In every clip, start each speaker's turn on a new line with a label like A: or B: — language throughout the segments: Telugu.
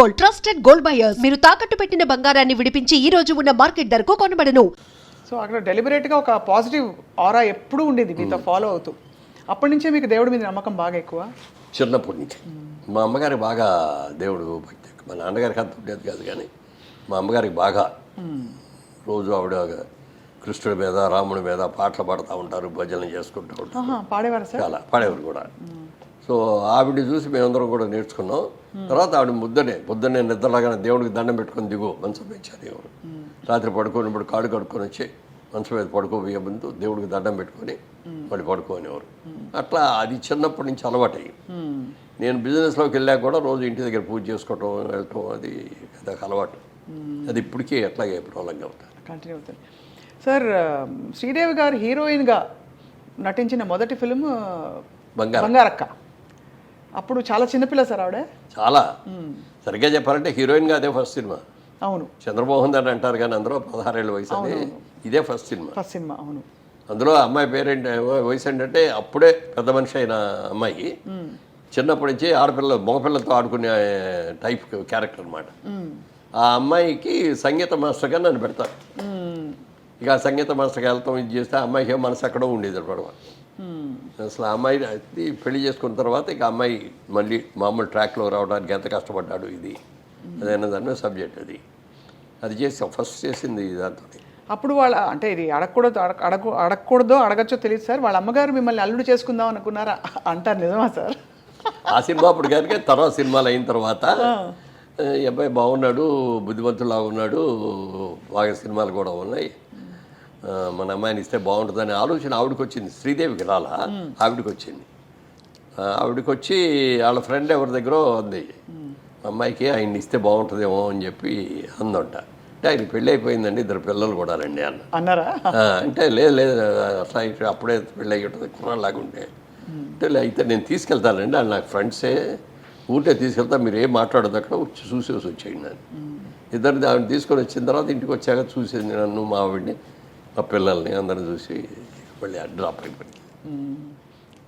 A: Gold trusted gold buyers. మీరు తాకట్టు పెట్టిన బంగారాన్ని విడిపించి ఈ రోజు ఉన్న మార్కెట్ ధరకు కొనబడను.
B: సో అక్కడ డెలిబరేట్గా ఒక పాజిటివ్ ఆరా ఎప్పుడూ ఉండేది మీతో ఫాలో అవుతూ. అప్పటి నుంచే మీకు దేవుడి మీద నమ్మకం బాగా ఎక్కువ?
C: చిన్నప్పటి నుంచి. మా అమ్మగారికి బాగా దేవుడు భక్తి. మా నాన్నగారికి అంత ఉండేది కాదు కానీ మా అమ్మగారికి బాగా. రోజు ఆవిడ కృష్ణుడి మీద రాముడి మీద పాటలు పాడుతూ ఉంటారు భజనలు చేసుకుంటూ ఉంటారు.
B: పాడేవారా సార్?
C: చాలా పాడేవారు కూడా. సో ఆవిడ చూసి మేమందరం కూడా నేర్చుకున్నాం. తర్వాత ఆవిడ ముద్దనే పొద్దున్నే నిద్రలాగానే దేవుడికి దండం పెట్టుకొని దిగు మంచం పెంచారు దేవుడు. రాత్రి పడుకున్నప్పుడు కాడు కడుక్కొని వచ్చి మంచం మీద పడుకోబోయే ముందు దేవుడికి దండం పెట్టుకొని మళ్ళీ పడుకోనేవారు అట్లా అది చిన్నప్పటి నుంచి అలవాటయ్యి. నేను బిజినెస్లోకి వెళ్ళాక కూడా రోజు ఇంటి దగ్గర పూజ చేసుకోవటం వెళ్ళటం అది అదొక అలవాటు. అది ఇప్పటికీ ఎట్లాగే ప్రాబ్లంగా అవుతుంది
B: కంటిన్యూ అవుతుంది. సార్ శ్రీదేవి గారు హీరోయిన్గా నటించిన మొదటి ఫిలిం
C: బంగారం.
B: బంగారక్క. అప్పుడు చాలా చిన్నపిల్ల సార్ ఆవిడ.
C: చాలా. సరిగ్గా చెప్పాలంటే హీరోయిన్గా అదే ఫస్ట్ సినిమా.
B: అవును.
C: చంద్రమోహన్ అని అంటారు కానీ అందరూ పదహారేళ్ళ వయసు ఇదే ఫస్ట్ సినిమా.
B: ఫస్ట్ సినిమా అవును.
C: అందులో అమ్మాయి పేరేంటి వయసు ఏంటంటే అప్పుడే పెద్ద మనిషి అయిన అమ్మాయి. చిన్నప్పటి నుంచి ఆడపిల్ల మగపిల్లలతో ఆడుకునే టైప్ క్యారెక్టర్ అనమాట ఆ అమ్మాయికి సంగీత మాస్టర్గా నన్ను పెడతారు.
B: మ్మ్.
C: ఇక సంగీత మాస్టర్కి వెళ్తాం ఇది చేస్తే ఆ అమ్మాయికి మనసు ఎక్కడో ఉండేది
B: మ్మ్.
C: అసలు ఆ అమ్మాయి అది పెళ్ళి చేసుకున్న తర్వాత ఇక అమ్మాయి మళ్ళీ మామూలు ట్రాక్లో రావడానికి ఎంత కష్టపడ్డాడు ఇది? అదైనా దాని సబ్జెక్ట్ అది. అది చేసి ఫస్ట్ చేసింది దాంతో
B: అప్పుడు వాళ్ళ అంటే ఇది అడగకూడదు అడగ అడగ అడగకూడదో అడగచ్చో తెలియదు సార్. వాళ్ళ అమ్మగారు మిమ్మల్ని అల్లుడు చేసుకుందాం అనుకున్నారా? అంటారు నిజమా సార్?
C: ఆ సినిమా అప్పుడు కనుక తర్వాత సినిమాలు అయిన తర్వాత ఈ అబ్బాయి బాగున్నాడు బుద్ధిమంతులా ఉన్నాడు బాగా సినిమాలు కూడా ఉన్నాయి. మన అమ్మాయిని ఇస్తే బాగుంటుందనే ఆలోచన ఆవిడకి వచ్చింది శ్రీదేవికి రాలా? ఆవిడకి వచ్చింది ఆవిడకి వచ్చి వాళ్ళ ఫ్రెండ్ ఎవరి దగ్గర ఉంది. అమ్మాయికి ఆయన్ని ఇస్తే బాగుంటుందేమో అని చెప్పి అందంట. అంటే ఆయన పెళ్ళి అయిపోయిందండి ఇద్దరు పిల్లలు కూడా రండి అన్న.
B: అన్నారా?
C: అంటే లేదు లేదు అట్లా అప్పుడే పెళ్ళి అయ్యి ఉంటుంది కుర్రాళ్ళలాగా ఉంటే. అంటే అయితే నేను తీసుకెళ్తానండి వాళ్ళు నాకు ఫ్రెండ్సే. ఊరికే తీసుకెళ్తా మీరు ఏం మాట్లాడదు అక్కడ వచ్చి చూసేసి వచ్చేయండి నన్ను ఇద్దరు ఆవిడ తీసుకొని వచ్చిన తర్వాత ఇంటికి వచ్చాక చూసేది నన్ను మా ఆవిడ్ని. మా పిల్లల్ని అందరిని చూసి మళ్ళీ డ్రాప్ అయిపోయింది.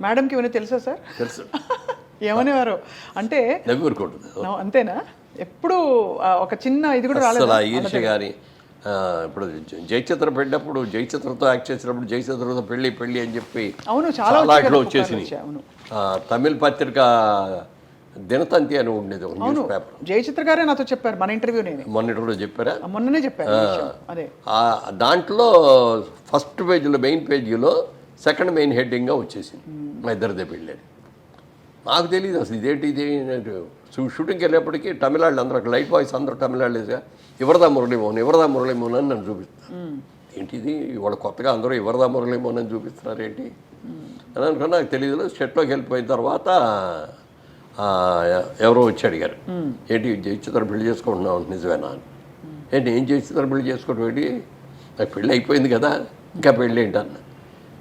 B: మేడంకి ఇవన్నీ తెలుసా సార్?
C: తెలుసు.
B: ఏమనేవారు? అంటే
C: నవ్వి ఊరుకుంటుంది.
B: అంతేనా? ఎప్పుడు ఆ, ఒక చిన్న ఇది కూడా రాలేదు?
C: ఆ ఈర్ష్య కానీ ఇప్పుడు జయచిత్ర పెట్టినప్పుడు జయచిత్రతో యాక్ట్ చేసినప్పుడు జయచిత్రతో పెళ్ళి పెళ్ళి అని చెప్పి
B: అవును, చాలా
C: ఇట్లా. ఆ, తమిళ పత్రిక దినతంతి అని ఉండేది ఒక న్యూస్ పేపర్
B: జయచిత్ర గారే నాతో చెప్పారు మన ఇంటర్వ్యూ నేను.
C: మొన్నటి కూడా చెప్పారా?
B: మొన్ననే చెప్పారు. అదే.
C: దాంట్లో ఫస్ట్ పేజీలో మెయిన్ పేజీలో సెకండ్ మెయిన్ హెడ్డింగ్గా వచ్చేసింది. మా ఇద్దరిదే పెళ్ళి. నాకు తెలియదు అసలు ఇదేంటి ఇది షూటింగ్కి వెళ్ళేప్పటికీ తమిళాళ్ళు అందరూ అక్కడ లైట్ బాయ్స్ అందరూ తమిళాళ్ళేగా ఎవరిదా మురళీమోహన్ ఎవరిదా మురళీమోహన్ అని నన్ను చూపిస్తారు ఏంటి ఇది? ఇవాళ కొత్తగా అందరూ ఎవరిదా మురళీమోహన్ అని చూపిస్తున్నారు ఏంటి? అని అనుకున్నా నాకు తెలియదు షెట్లోకి వెళ్ళిపోయిన తర్వాత ఎవరో వచ్చి అడిగారు. ఏంటి జయచిత్ర పెళ్ళి చేసుకుంటున్నావు నిజమేనా అని. ఏంటి ఏం జయచిత్ర పెళ్ళి చేసుకోవడం ఏంటి? నాకు పెళ్ళి అయిపోయింది కదా ఇంకా పెళ్ళి ఏంటి అన్న.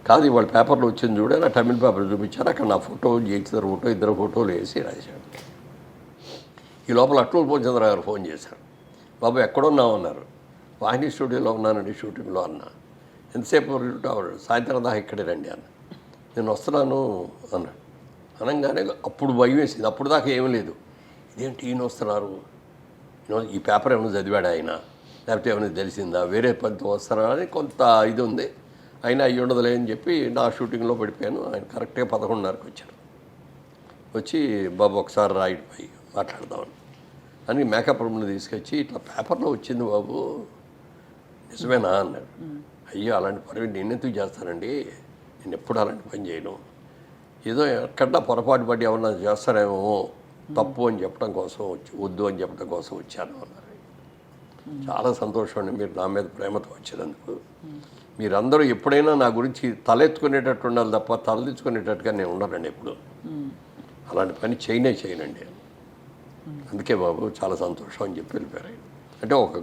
C: కాదు ఇవాళ పేపర్లో వచ్చింది చూడ నా తమిళ పేపర్ చూపించారు అక్కడ నా ఫోటో జయచిత్ర ఫోటో ఇద్దరు ఫోటోలు వేసి రాశాడు ఈ లోపల అట్లూరు పూర్ణచంద్ర గారు ఫోన్ చేశారు. బాబు ఎక్కడున్నావు? అన్నారు. వాహిని స్టూడియోలో ఉన్నానండి షూటింగ్లో అన్న. ఎంతసేపు సాయంత్రం దాకా ఇక్కడే రండి అన్న. నేను వస్తున్నాను అన్నాడు అనగానే అప్పుడు భయం వేసింది. అప్పుడు దాకా ఏమీ లేదు. ఇదేంటి ఈయన వస్తున్నారు? ఈ పేపర్ ఏమైనా చదివాడు ఆయన? లేకపోతే ఏమైనా తెలిసిందా? వేరే పనితో వస్తారా అని కొంత ఇది ఉంది. అయినా అయ్యి ఉండదులే అని చెప్పి నా షూటింగ్లో పడిపోయాను. ఆయన కరెక్ట్గా పదకొండున్నరకు వచ్చారు. వచ్చి బాబు ఒకసారి రైట్ పోయి మాట్లాడదామని అని. మేకప్ రూమ్లో తీసుకొచ్చి ఇట్లా పేపర్లో వచ్చింది బాబు. నిజమేనా? అన్నాడు. అయ్యో అలాంటి పని నేను ఎందుకు చేస్తానండి? నేను ఎప్పుడు అలాంటి పని చేయను. ఏదో ఎక్కడా పొరపాటు పడి ఏమన్నా చేస్తారేమో తప్పు అని చెప్పడం కోసం వచ్చి వద్దు అని చెప్పడం కోసం వచ్చాను అన్నారు. చాలా సంతోషం అండి. మీరు నా మీద ప్రేమతో వచ్చినందుకు. మీరందరూ ఎప్పుడైనా నా గురించి తలెత్తుకునేటట్టు ఉండాలి తప్ప తలదించుకునేటట్టుగా నేను ఉండనండి ఎప్పుడు. అలాంటి పని చేయనే చేయనండి. అందుకే బాబు చాలా సంతోషం అని చెప్పి వెళ్ళిపోయారు. అంటే ఒక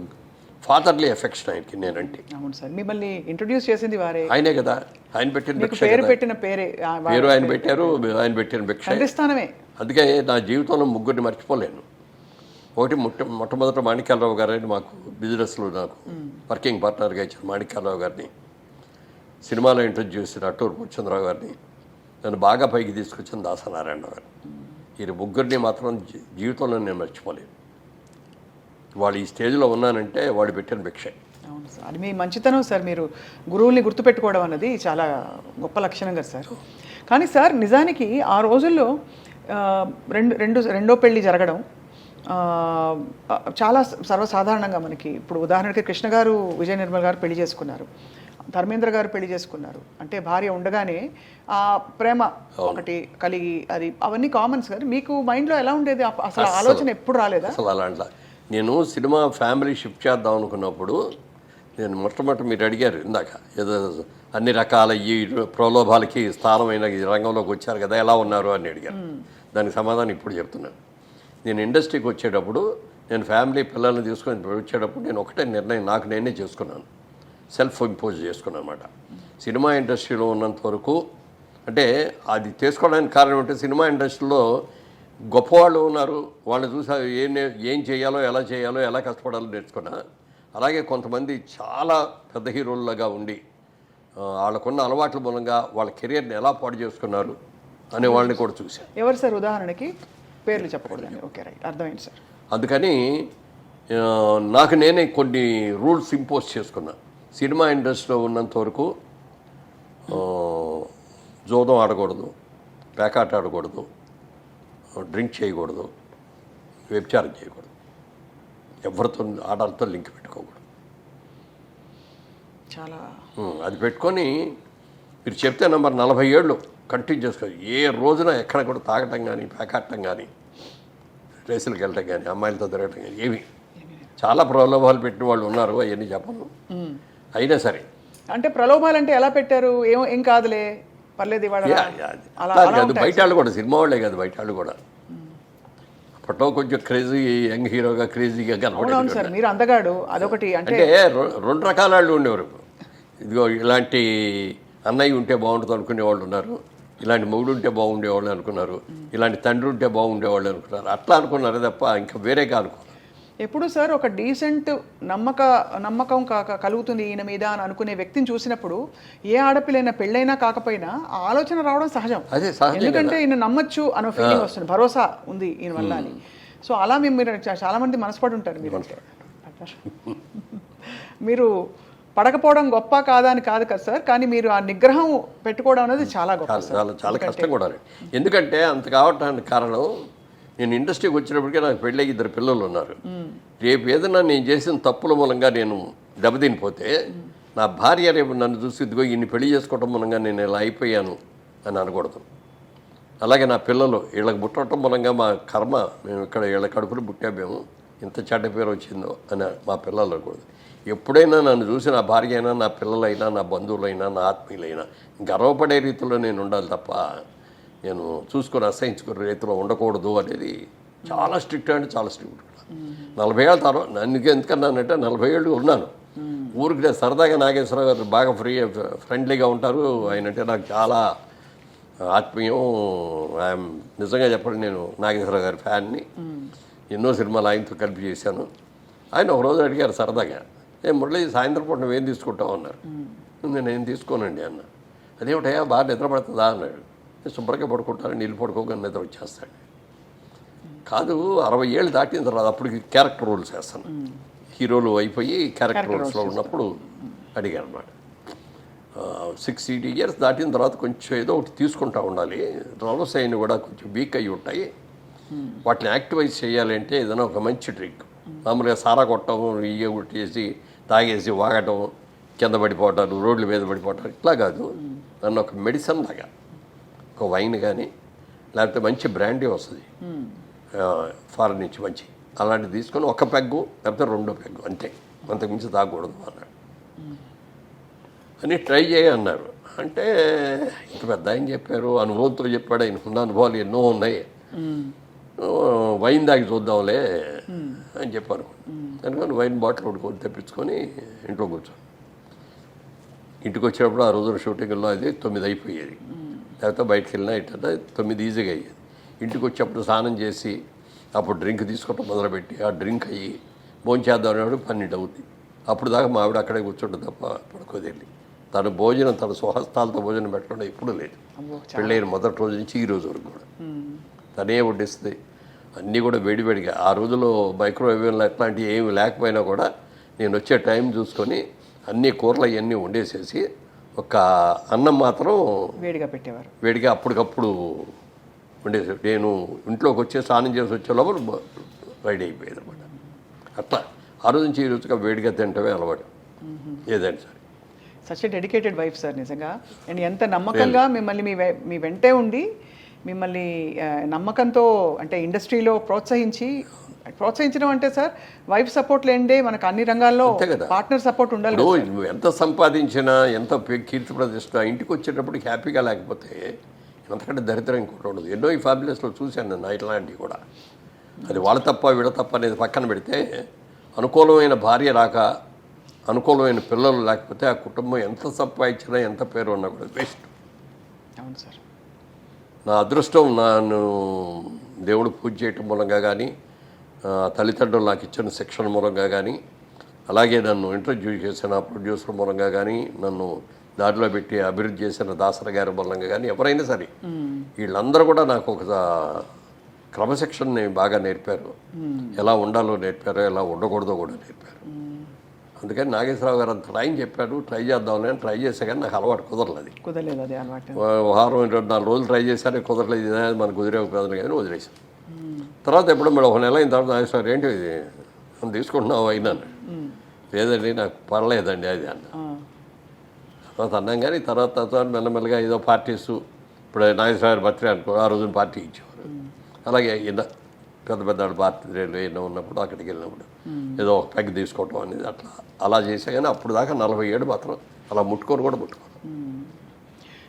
C: ఫాదర్లీ ఎఫెక్షన్ ఆయనకి నేనంటే.
B: అవును సార్. మిమ్మల్ని ఇంట్రొడ్యూస్ చేసింది వారే.
C: ఆయనే కదా. ఆయన పెట్టిన
B: పేరు. పెట్టిన పేరే
C: పేరు ఆయన పెట్టారు ఆయన పెట్టిన భిక్ష.
B: తండ్రి స్థానమే
C: అందుకే నా జీవితంలో ముగ్గురిని మర్చిపోలేను. ఒకటి మొట్ట మొట్టమొదట మాణిక్యాలరావు గారని మాకు బిజినెస్లో నాకు వర్కింగ్ పార్ట్నర్గా ఇచ్చిన మాణిక్యాలరావు గారిని. సినిమాలో ఇంట్రడ్యూస్ చేసిన అట్టూరు పూర్చంద్రరావు గారిని. నన్ను బాగా పైకి తీసుకొచ్చిన దాసనారాయణ గారు. ఈ ముగ్గురిని మాత్రం జీవితంలో నేను మర్చిపోలేను. వాళ్ళు ఈ స్టేజ్లో ఉన్నానంటే వాళ్ళు పెట్టిన భిక్షే.
B: అవును సార్. అది మీ మంచితనం సార్. మీరు గురువుల్ని గుర్తుపెట్టుకోవడం అన్నది చాలా గొప్ప లక్షణం కదా సార్. కానీ సార్ నిజానికి ఆ రోజుల్లో రెండు రెండు రెండో పెళ్ళి జరగడం చాలా సర్వసాధారణంగా మనకి ఇప్పుడు ఉదాహరణకి కృష్ణ గారు విజయ నిర్మల్ గారు పెళ్ళి చేసుకున్నారు. ధర్మేంద్ర గారు పెళ్ళి చేసుకున్నారు. అంటే భార్య ఉండగానే ఆ ప్రేమ ఒకటి కలిగి అది అవన్నీ కామన్స్ సార్ మీకు మైండ్లో ఎలా ఉండేది? అసలు ఆలోచన ఎప్పుడు రాలేదా?
C: అసలు నేను సినిమా ఫ్యామిలీ షిఫ్ట్ చేద్దాం అనుకున్నప్పుడు నేను మొట్టమొదటి మీరు అడిగారు ఇందాక ఏదో అన్ని రకాల ఈ ప్రలోభాలకి స్థానమైన ఈ రంగంలోకి వచ్చారు కదా ఎలా ఉన్నారు అని అడిగారు. దానికి సమాధానం ఇప్పుడు చెప్తున్నాను. నేను ఇండస్ట్రీకి వచ్చేటప్పుడు నేను ఫ్యామిలీ పిల్లల్ని తీసుకొని వచ్చేటప్పుడు నేను ఒకటే నిర్ణయం నాకు నేనే చేసుకున్నాను. సెల్ఫ్ ఇంపోజ్ చేసుకున్నాను అనమాట సినిమా ఇండస్ట్రీలో ఉన్నంత వరకు అంటే అది చేసుకోవడానికి కారణం ఏంటంటే సినిమా ఇండస్ట్రీలో గొప్పవాళ్ళు ఉన్నారు వాళ్ళని చూసి ఏం ఏం చేయాలో ఎలా చేయాలో ఎలా కష్టపడాలో నేర్చుకున్నా. అలాగే కొంతమంది చాలా పెద్ద హీరోల్లాగా ఉండి వాళ్ళకున్న అలవాట్ల మూలంగా వాళ్ళ కెరియర్ని ఎలా పాడు చేసుకున్నారు అనే వాళ్ళని కూడా చూశాను.
B: ఎవరు సార్ ఉదాహరణకి? పేర్లు చెప్పకూడదండి. Okay right. అర్థమైంది సార్.
C: అందుకని నాకు నేనే కొన్ని రూల్స్ ఇంపోజ్ చేసుకున్నా. సినిమా ఇండస్ట్రీలో ఉన్నంత వరకు జోదం ఆడకూడదు పేకాట ఆడకూడదు డ్రింక్ చేయకూడదు వ్యభిచారం చేయకూడదు. ఎవరితో ఆడాలతో లింక్ పెట్టుకోకూడదు.
B: చాలా
C: అది పెట్టుకొని మీరు చెప్తే నంబర్ నలభై ఏళ్ళు కంటిన్యూ చేసుకోవాలి. ఏ రోజున ఎక్కడ కూడా తాగటం కానీ పేకాటం కానీ రేసులకు వెళ్ళటం కానీ అమ్మాయిలతో తిరగటం కానీ ఏమి చాలా ప్రలోభాలు పెట్టిన వాళ్ళు ఉన్నారు అవన్నీ చెప్పను. అయినా సరే.
B: అంటే ప్రలోభాలంటే ఎలా పెట్టారు? ఏం ఏం కాదులే. పర్లేదు
C: కాదు బయట వాళ్ళు కూడా సినిమా వాళ్ళే కాదు బయట వాళ్ళు కూడా. అప్పట్లో కొంచెం క్రేజీ యంగ్ హీరోగా క్రేజీగా
B: సార్ మీరు అందగాడు అదొకటి అంటే
C: రెండు రకాల వాళ్ళు ఉండేవారు. ఇదిగో ఇలాంటి అన్నయ్య ఉంటే బాగుంటుంది అనుకునే వాళ్ళు ఉన్నారు. ఇలాంటి మొగుడు ఉంటే బాగుండేవాళ్ళు అనుకున్నారు. ఇలాంటి తండ్రి ఉంటే బాగుండేవాళ్ళు అనుకున్నారు. అట్లా అనుకున్నారు తప్ప ఇంకా వేరేగా అనుకున్నారు
B: ఎప్పుడు సార్ ఒక డీసెంట్ నమ్మక నమ్మకం కాక కలుగుతుంది ఈయన మీద అని అనుకునే వ్యక్తిని చూసినప్పుడు ఏ ఆడపిల్లైనా పెళ్ళైనా కాకపోయినా ఆలోచన రావడం సహజం.
C: అదే
B: ఎందుకంటే ఈయన నమ్మచ్చు అనే ఫీలింగ్ వస్తుంది. భరోసా ఉంది ఈయన వల్ల అని. సో అలా మేము మీరు చాలా మంది మనసుపడి ఉంటారు మీరు. మీరు పడకపోవడం గొప్ప కాదా అని కాదు కదా సార్ కానీ మీరు ఆ నిగ్రహం పెట్టుకోవడం అనేది చాలా గొప్ప
C: చాలా కష్టం కూడా ఎందుకంటే అంత కావటానికి కారణం నేను ఇండస్ట్రీకి వచ్చినప్పటికే నాకు పెళ్ళి ఇద్దరు పిల్లలు ఉన్నారు. రేపు ఏదైనా నేను చేసిన తప్పుల మూలంగా నేను దెబ్బతినిపోతే నా భార్య రేపు నన్ను చూసి ఇదిగో ఇన్ని పెళ్ళి చేసుకోవటం మూలంగా నేను ఇలా అయిపోయాను అని అనకూడదు. అలాగే నా పిల్లలు వీళ్ళకి పుట్టడం మూలంగా మా కర్మ మేము ఇక్కడ వీళ్ళ కడుపులు పుట్టామేము ఇంత చెడ్డ పేరు వచ్చిందో అని మా పిల్లలు అనకూడదు. ఎప్పుడైనా నన్ను చూసి నా భార్య అయినా నా పిల్లలైనా నా బంధువులైనా నా ఆత్మీయులైనా గర్వపడే రీతిలో నేను ఉండాలి తప్ప నేను చూసుకొని అసహించుకునే రీతిలో ఉండకూడదు అనేది చాలా స్ట్రిక్ట్ అంటే చాలా స్ట్రిక్ట్. నలభై ఏళ్ళ తర్వాత నన్ను ఎందుకన్నానంటే నలభై ఏళ్ళు ఉన్నాను. ఊరికి నేను సరదాగా నాగేశ్వరరావు గారు బాగా ఫ్రీ ఫ్రెండ్లీగా ఉంటారు. ఆయన అంటే నాకు చాలా ఆత్మీయం. ఐఎమ్ నిజంగా చెప్పండి నేను నాగేశ్వరరావు గారి ఫ్యాన్ని ఎన్నో సినిమాలు ఆయనతో కలిపి చేశాను. ఆయన ఒక రోజు అడిగారు సరదాగా ఏ మురళి సాయంత్రం పూట నువ్వేం తీసుకుంటావు? అన్నారు. నేను ఏం తీసుకోనండి అన్న అదేమిటయా బాగా నిద్ర పడుతుందా? అన్నాడు. నేను శుభ్రంగా పడుకుంటాను నీళ్ళు పడుకోగానే నిద్ర వచ్చేస్తాడు. కాదు అరవై ఏళ్ళు దాటిన తర్వాత అప్పటికి క్యారెక్టర్ రోల్స్ వేస్తాను హీరోలు అయిపోయి క్యారెక్టర్ రోల్స్లో ఉన్నప్పుడు అడిగాను అనమాట సిక్స్ ఎయిటీ ఇయర్స్ దాటిన తర్వాత కొంచెం ఏదో ఒకటి తీసుకుంటా ఉండాలి. రోల్స్ అయిన కూడా కొంచెం వీక్ అయి ఉంటాయి. వాటిని యాక్టివైజ్ చేయాలి అంటే ఏదైనా ఒక మంచి డ్రింక్ మామూలుగా సారా కొట్టడం ఇయ్య కొట్టేసి తాగేసి వాగటం కింద పడిపోవటాలు రోడ్ల మీద పడిపోవటాలు ఇట్లా కాదు. నన్ను ఒక మెడిసిన్ లాగా ఒక వైన్ కానీ లేకపోతే మంచి బ్రాండీ వస్తుంది. ఫారెన్ నుంచి మంచి. అలాంటిది తీసుకొని ఒక పెగ్గు లేకపోతే రెండో పెగ్గు అంతే. అంతకుమించి తాగకూడదు అన్నాడు. అని ట్రై చేయ అన్నారు. అంటే ఇంత పెద్ద ఆయన చెప్పారు అనుభవంతో చెప్పాడు ఆయన ఉన్న అనుభవాలు ఎన్నో ఉన్నాయి. వైన్ దాగి చూద్దాంలే అని చెప్పారు. అందుకని వైన్ బాటిల్ కొడుకొని తెప్పించుకొని ఇంట్లో కూర్చొని ఇంటికి వచ్చినప్పుడు ఆ రోజున షూటింగ్లో అది తొమ్మిది అయిపోయేది. లేకపోతే బయటకు వెళ్ళినా ఇట్లా తొమ్మిది ఈజీగా అయ్యేది. ఇంటికి వచ్చేప్పుడు స్నానం చేసి అప్పుడు డ్రింక్ తీసుకోవటం మొదలుపెట్టి ఆ డ్రింక్ అయ్యి భోంచేద్దాం అనేవాడు పన్నెండు అవుతుంది అప్పుడు దాకా మా ఆవిడ అక్కడే కూర్చుంటుంది తప్ప పడుకోది వెళ్ళి తను భోజనం తన స్వహస్తాలతో భోజనం పెట్టడం ఎప్పుడూ లేదు. పెళ్ళైన మొదటి రోజు నుంచి ఈ రోజు వరకు కూడా. తనే వడ్డిస్తుంది. అన్నీ కూడా వేడివేడిగా. ఆ రోజుల్లో మైక్రోవేవ్ అట్లాంటివి ఏమి లేకపోయినా కూడా నేను వచ్చే టైం చూసుకొని అన్ని కూరలు అవన్నీ వండేసేసి ఒక అన్నం మాత్రం
B: వేడిగా పెట్టేవారు.
C: వేడిగా అప్పటికప్పుడు వండేసి నేను ఇంట్లోకి వచ్చే స్నానం చేసి వచ్చే లోపల రెడీ అయిపోయేది అనమాట అట్లా ఆ రోజు నుంచి ఈ రోజుగా వేడిగా తింటమే అలవాటు. ఏదైనా సరే.
B: సచ్ డెడికేటెడ్ వైఫ్ సార్ నిజంగా. అండ్ ఎంత నమ్మకంగా మిమ్మల్ని మీ మీ వెంటే ఉండి మిమ్మల్ని నమ్మకంతో అంటే ఇండస్ట్రీలో ప్రోత్సహించి ప్రోత్సహించడం అంటే సార్ వైఫ్ సపోర్ట్ లేండే మనకు అన్ని రంగాల్లో. పార్ట్నర్ సపోర్ట్ ఉండాలి
C: నువ్వు ఎంత సంపాదించినా ఎంత కీర్తి ప్రతిష్ట ఇంటికి వచ్చేటప్పటికి హ్యాపీగా లేకపోతే ఎంతకంటే దరిద్రం ఇంకోటి ఉండదు. ఎన్నో ఈ ఫ్యామిలీస్లో చూశాను నేను ఇట్లాంటివి కూడా. అది వాళ్ళ తప్ప వీళ్ళ తప్ప అనేది పక్కన పెడితే అనుకూలమైన భార్య రాక అనుకూలమైన పిల్లలు లేకపోతే ఆ కుటుంబం ఎంత సంపాదించినా ఎంత పేరు ఉన్నా కూడా వేస్ట్.
B: అవును సార్.
C: నా అదృష్టం నన్ను దేవుడు పూజ చేయటం మూలంగా కానీ తల్లిదండ్రులు నాకు ఇచ్చిన శిక్షణ మూలంగా కానీ అలాగే నన్ను ఇంట్రడ్యూస్ చేసిన ప్రొడ్యూసర్ మూలంగా కానీ నన్ను దారిలో పెట్టి అభివృద్ధి చేసిన దాసర గారి మూలంగా కానీ ఎవరైనా సరే వీళ్ళందరూ కూడా నాకు ఒక క్రమశిక్షణని బాగా నేర్పారు. ఎలా ఉండాలో నేర్పారు ఎలా ఉండకూడదో కూడా నేర్పారు. అందుకని నాగేశ్వరరావు గారు అంత ట్రై చెప్పాడు. ట్రై చేద్దామని అని ట్రై చేసా కానీ నాకు అలవాటు కుదరలేదు.
B: కుదరలేదు అది అలవాటు
C: వారం రెండు నాలుగు రోజులు ట్రై చేశాను కుదరలేదు. ఇది మనకు కుదిరే ఉపయోగం కానీ వదిలేసాను తర్వాత ఎప్పుడు మేడం ఒక నెల అయిన తర్వాత "నాగేశ్వర సార్ ఏంటి ఇది? మనం తీసుకుంటున్నావు? అయినాను లేదండి నాకు పర్లేదండి అది అన్న తర్వాత అన్నాం కానీ తర్వాత తర్వాత మెల్లమెల్లగా ఏదో పార్టీస్ ఇప్పుడు నాగేశ్వర గారి బర్త్డే అనుకో ఆ రోజున పార్టీ ఇచ్చేవారు. అలాగే పెద్ద పెద్ద బర్త్డేలు ఏమైనా ఉన్నప్పుడు అక్కడికి వెళ్ళినప్పుడు ఏదో ఒక పెగ్ తీసుకోవటం అనేది అట్లా. అలా చేసా కానీ అప్పుడు దాకా నలభై ఏడు మాత్రం అలా ముట్టుకొని కూడా ముట్టుకోను